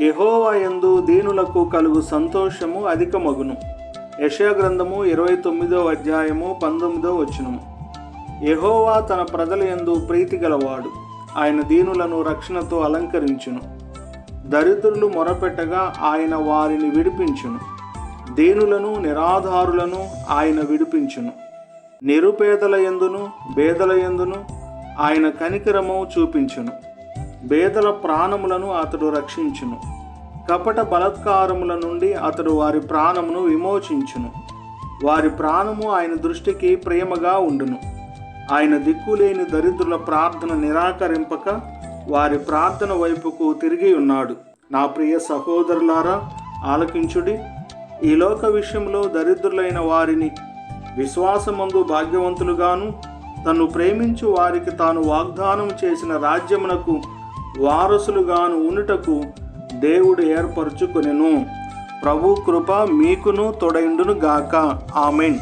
యహోవా యందు దీనులకు కలుగు సంతోషము అధికమగును. యశాగ్రంథము గ్రంథము ఇరవై తొమ్మిదో అధ్యాయము పంతొమ్మిదో వచనము. యహోవా తన ప్రజల యందు ప్రీతి గలవాడు. ఆయన దీనులను రక్షణతో అలంకరించును. దరిద్రులు మొరపెట్టగా ఆయన వారిని విడిపించును. దీనులను నిరాధారులను ఆయన విడిపించును. నిరుపేదల ఎందును బేదల ఎందును ఆయన కనికరము చూపించును. బేదల ప్రాణములను అతడు రక్షించును. కపట బలత్కారముల నుండి అతడు వారి ప్రాణమును విమోచించును. వారి ప్రాణము ఆయన దృష్టికి ప్రేమగా ఉండును. ఆయన దిక్కులేని దరిద్రుల ప్రార్థన నిరాకరింపక వారి ప్రార్థన వైపుకు తిరిగి ఉన్నాడు. నా ప్రియ సహోదరులారా ఆలకించుడి. ఈ లోక విషయంలో దరిద్రులైన వారిని విశ్వాసమందు భాగ్యవంతులుగాను తను ప్రేమించు వారికి తాను వాగ్దానం చేసిన రాజ్యమునకు వారసులుగాను ఉనుటకు దేవుడు ఏర్పరచుకొనెను. ప్రభు కృప మీకును తొడైండును గాక ఆమెన్.